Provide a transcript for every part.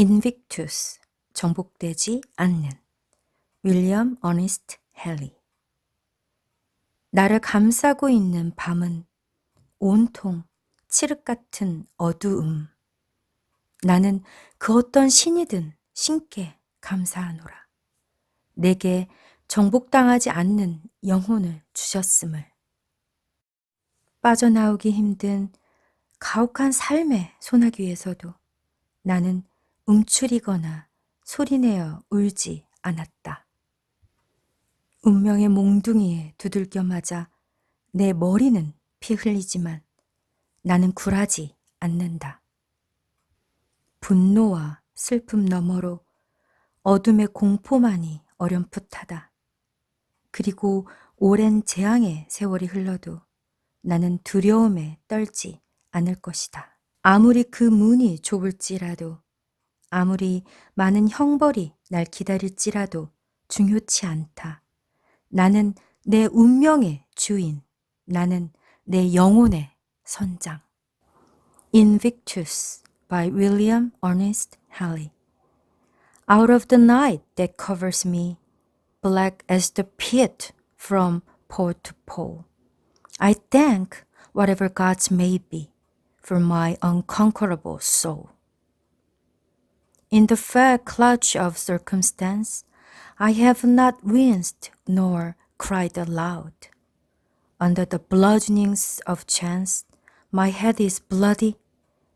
Invictus, 정복되지 않는 윌리엄 어니스트 헨리 나를 감싸고 있는 밤은 온통 칠흑 같은 어두움. 나는 그 어떤 신이든 신께 감사하노라. 내게 정복당하지 않는 영혼을 주셨음을. 빠져나오기 힘든 가혹한 삶의 소나기에서도 나는 움츠리거나 소리내어 울지 않았다. 운명의 몽둥이에 두들겨 맞아 내 머리는 피 흘리지만 나는 굴하지 않는다. 분노와 슬픔 너머로 어둠의 공포만이 어렴풋하다. 그리고 오랜 재앙의 세월이 흘러도 나는 두려움에 떨지 않을 것이다. 아무리 그 문이 좁을지라도, 아무리 많은 형벌이 날 기다릴지라도 중요치 않다. 나는 내 운명의 주인, 나는 내 영혼의 선장. Invictus by William Ernest Henley Out of the night that covers me, black as the pit from pole to pole, I thank whatever gods may be for my unconquerable soul. In the fair clutch of circumstance, I have not winced nor cried aloud. Under the bludgeonings of chance, my head is bloody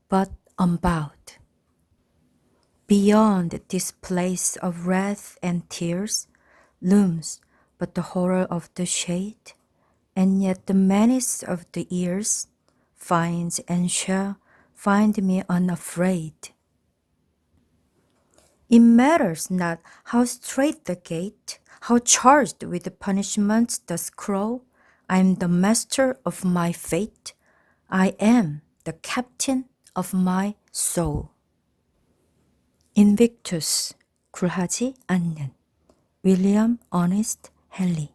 but unbowed. Beyond this place of wrath and tears looms but the horror of the shade, and yet the menace of the years finds and shall find me unafraid. It matters not how straight the gate, how charged with punishments the scroll. I am the master of my fate. I am the captain of my soul. Invictus, 굴하지 않는 윌리엄 어니스트 헨리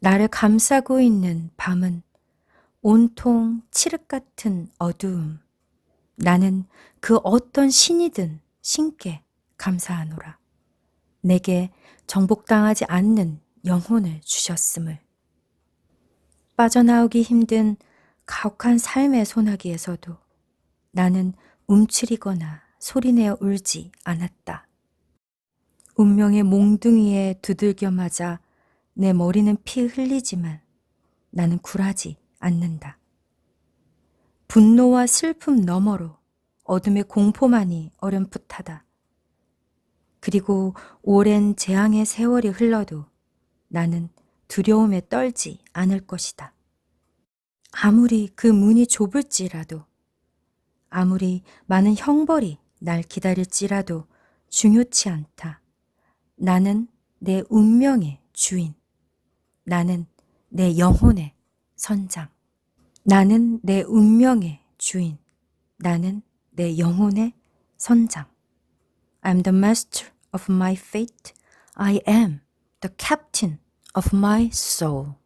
나를 감싸고 있는 밤은 온통 칠흑 같은 어두움. 나는 그 어떤 신이든 신께 감사하노라. 내게 정복당하지 않는 영혼을 주셨음을. 빠져나오기 힘든 가혹한 삶의 소나기에서도 나는 움츠리거나 소리내어 울지 않았다. 운명의 몽둥이에 두들겨 맞아 내 머리는 피 흘리지만 나는 굴하지 않는다. 분노와 슬픔 너머로 어둠의 공포만이 어렴풋하다. 그리고 오랜 재앙의 세월이 흘러도 나는 두려움에 떨지 않을 것이다. 아무리 그 문이 좁을지라도, 아무리 많은 형벌이 날 기다릴지라도 중요치 않다. 나는 내 운명의 주인. 나는 내 영혼의 선장. 나는 내 운명의 주인. 나는 내 영혼의 선장. I'm the master of my fate. I am the captain of my soul.